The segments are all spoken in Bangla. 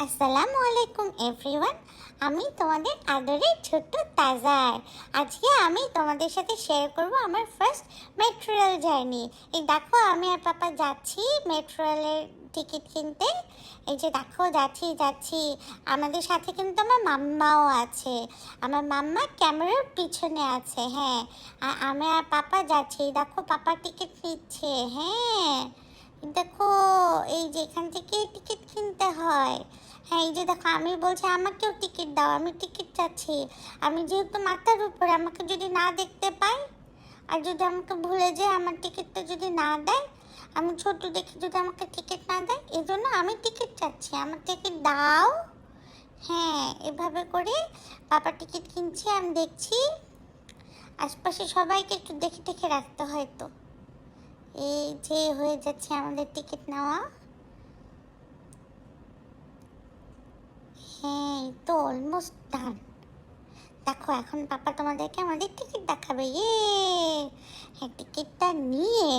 আসসালামু আলাইকুম এভরিওয়ান আমি তোমাদের আদরের ছোট্ট তাজার আজকে আমি তোমাদের সাথে শেয়ার করব আমার ফার্স্ট মেট্রো রেল জার্নি এই দেখো, আমি আর পাপা যাচ্ছি মেট্রো রেলের টিকিট কিনতে। এই যে দেখো, যাচ্ছি যাচ্ছি। আমাদের সাথে কিন্তু আমার মাম্মাও আছে। আমার মাম্মা ক্যামেরার পিছনে আছে হ্যাঁ। আর আমি আর পাপা যাচ্ছি। দেখো, পাপা টিকিট নিচ্ছে হ্যাঁ। দেখো, এই যে এখান থেকে টিকিট কিনতে হ্যাঁ। এই যে দেখো, আমি বলছি আমাকেও টিকিট দাও, আমি টিকিট চাচ্ছি। আমি যেহেতু মাথার উপরে, আমাকে যদি না দেখতে পাই আর যদি আমাকে ভুলে যায়, আমার টিকিটটা যদি না দেয়, আমি ছোট দেখে যদি আমাকে টিকিট না দেয় এই জন্য আমি টিকিট চাচ্ছি। আমার টিকিট দাও। হ্যাঁ এভাবে করে পাপা টিকিট কিনছি, আমি দেখছি। আশপাশে সবাইকে একটু দেখে দেখে রাখতে হয় তো। এই যে হয়ে যাচ্ছে আমাদের টিকিট নেওয়া। হ্যাঁ এই তো অলমোস্ট ডান দেখো, এখন পাপা তোমাদেরকে আমাদের টিকিট দেখাবে। ইয়ে হ্যাঁ টিকিটটা নিয়ে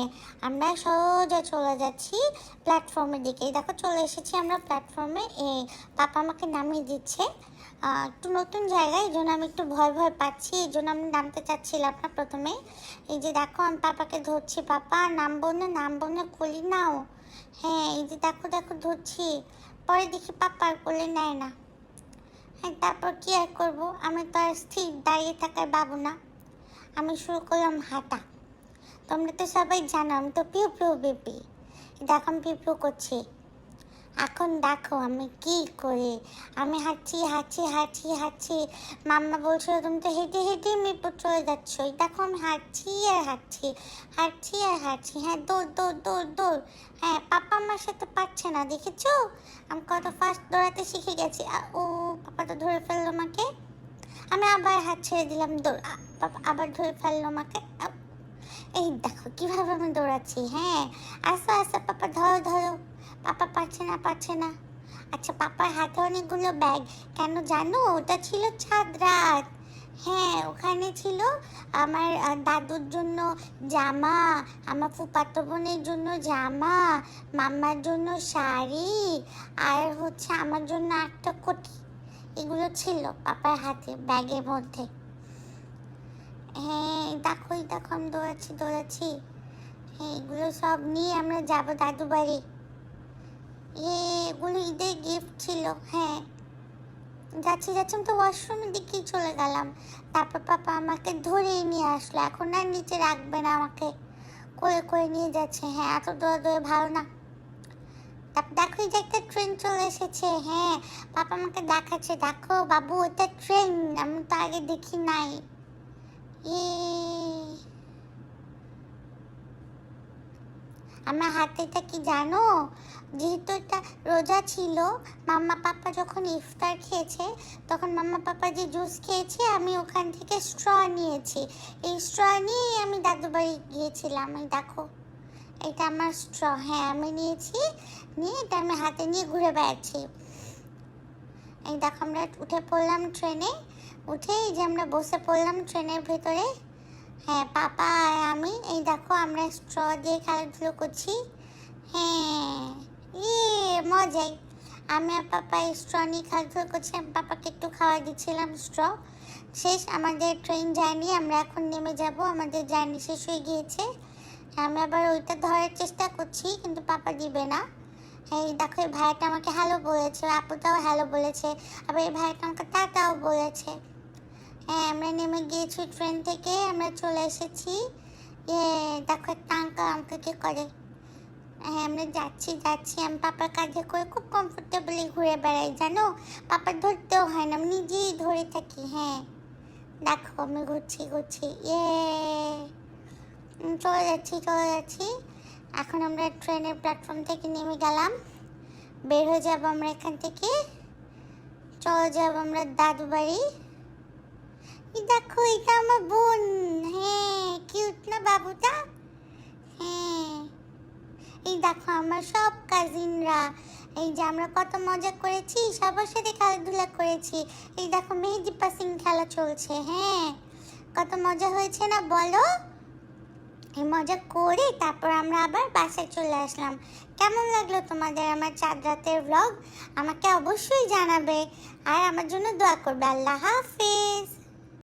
আমরা সোজা চলে যাচ্ছি প্ল্যাটফর্মের দিকে। দেখো, চলে এসেছি আমরা প্ল্যাটফর্মে এ। পাপা আমাকে নামিয়ে দিচ্ছে। একটু নতুন জায়গায়, এই জন্য আমি একটু ভয় ভয় পাচ্ছি। এই জন্য আমি নামতে চাচ্ছিলাম না প্রথমে। এই যে দেখো, আমি পাপাকে ধরছি। পাপা, নামবো না নামবো না, কলি নাও। হ্যাঁ এই যে দেখো দেখো, ধরছি। পরে দেখি পাপা আর কোলে নেয় না। তারপর কি আর করব? আমি তো আর স্থির দাঁড়িয়ে থাকার বাবু না। আমি শুরু করলাম হাঁটা। তোমরা তো সবাই জানো, আমি তো পিউ পিউ বেবি। দেখো পিউ পিউ করছি। এখন দেখো আমি কি করি? আমি হাঁটছি হাঁটছি হাঁটছি হাঁটছি মাম্মা বলছিল তুমি তো হেঁটে হেঁটে মিরপুর চলে যাচ্ছ। দেখো আমি হাঁটছি আর হাঁটছি হাঁটছি আর হাঁটছি হ্যাঁ দৌড় দৌড় দৌড় দৌড়। হ্যাঁ পাপা আমার সাথে পারছে না, দেখেছ? আমি কত ফাস্ট দৌড়াতে শিখে গেছি। ও পাপা তো ধরে ফেলল আমাকে। আমি আবার হাত ছেড়ে দিলাম দৌড়। পাপা আবার ধরে ফেলল আমাকে। এই দেখো, কীভাবে আমি দৌড়াচ্ছি। হ্যাঁ আসো আসো, পাপা ধরো ধরো। পাপা পারছে না পারছে না। আচ্ছা পাপার হাতে অনেকগুলো ব্যাগ কেন জানো? ওটা ছিল ছাদরাত হ্যাঁ ওখানে ছিল আমার দাদুর জন্য জামা, আমার ফুপাতো বোনের জন্য জামা, মাম্মার জন্য শাড়ি, আর হচ্ছে আমার জন্য একটা কোটি। এগুলো ছিল পাপার হাতে, ব্যাগের মধ্যে। হ্যাঁ দেখো দেখো, আমি দৌড়াচ্ছি দৌড়াচ্ছি। হ্যাঁ এগুলো সব নিয়ে আমরা যাব দাদু বাড়ি। এগুলো ঈদের গিফট ছিল হ্যাঁ। যাচ্ছি যাচ্ছি, আমি তো ওয়াশরুমের দিকেই চলে গেলাম। তারপর পাপা আমাকে ধরেই নিয়ে আসলো, এখন আর নিচে রাখবে না আমাকে। করে করে নিয়ে যাচ্ছে হ্যাঁ এত দৌড়া দৌড়ে ভালো না। তারপর দেখো, এই যে একটা ট্রেন চলে এসেছে হ্যাঁ পাপা আমাকে দেখাচ্ছে, দেখো, বাবু ওটা ট্রেন আমি তো আগে দেখি নাই। ইয়ে। আমার হাতেটা কি জানো? যেহেতু এটা রোজা ছিল, মাম্মা পাপা যখন ইফতার খেয়েছে, তখন মাম্মা পাপা যে জুস খেয়েছে, আমি ওখান থেকে স্ট্র নিয়েছি। এই স্ট্র নিয়েই আমি দাদু বাড়ি গিয়েছিলাম। এই দেখো, এটা আমার স্ট্র। হ্যাঁ আমি নিয়েছি, নিয়ে এটা আমি হাতে নিয়ে ঘুরে বেড়াচ্ছি। এই দেখো, আমরা উঠে পড়লাম ট্রেনে। উঠে এই যে আমরা বসে পড়লাম ট্রেনের ভেতরে হ্যাঁ পাপা, আর আমি? এই দেখো, আমরা স্ট্র দিয়ে খেলাধুলো করছি। হ্যাঁ ইয়ে মজাই। আমি আর পাপা স্ট্র নিয়ে খেলাধুলো করছি। আমি পাপাকে একটু খাওয়া দিচ্ছিলাম স্ট্র। শেষ, আমাদের ট্রেন জার্নি, আমরা এখন নেমে যাব। আমাদের জার্নি শেষ হয়ে গিয়েছে। আমি আবার ওইটা ধরার চেষ্টা করছি, কিন্তু পাপা দিবে না। এই দেখো, এই ভাইয়াটা আমাকে হ্যালো বলেছে আপুটাও হ্যালো বলেছে। আবার এই ভাইয়াটা আমাকে টাটাও বলেছে। হ্যাঁ আমরা নেমে গিয়েছি ট্রেন থেকে, আমরা চলে এসেছি। দেখো একটা আঙ্কা আমাকে কি করে? হ্যাঁ আমরা যাচ্ছি যাচ্ছি। আমি পাপার কাজে করে খুব কমফোর্টেবলি ঘুরে বেড়াই, জানো? পাপার ধরতেও হয় না, আমি নিজেই ধরে থাকি হ্যাঁ। দেখো, আমি ঘুরছি ঘুরছি ইয়ে। চলে যাচ্ছি চলে যাচ্ছি। এখন আমরা ট্রেনের প্ল্যাটফর্ম থেকে নেমে গেলাম। বের হয়ে যাব আমরা এখান থেকে। চলে যাব আমরা দাদু বাড়ি দেখো এটা আমার বোন? হ্যাঁ কিউট না বাবুটা? হ্যাঁ। এই দেখো আমার সব কাজিনরা এই যে আমরা কত মজা করেছি, সবার সাথে খেলাধুলা করেছি। এই দেখো মেহেদি পাসিং খেলা চলছে হ্যাঁ। কত মজা হয়েছে না বলো? এই মজা করে তারপর আমরা আবার বাসায় চলে আসলাম। কেমন লাগল তোমাদের আমার চাঁদ রাতের ব্লগ আমাকে অবশ্যই জানাবে। আর আমার জন্য দোয়া করবে। আল্লাহ হাফিজ।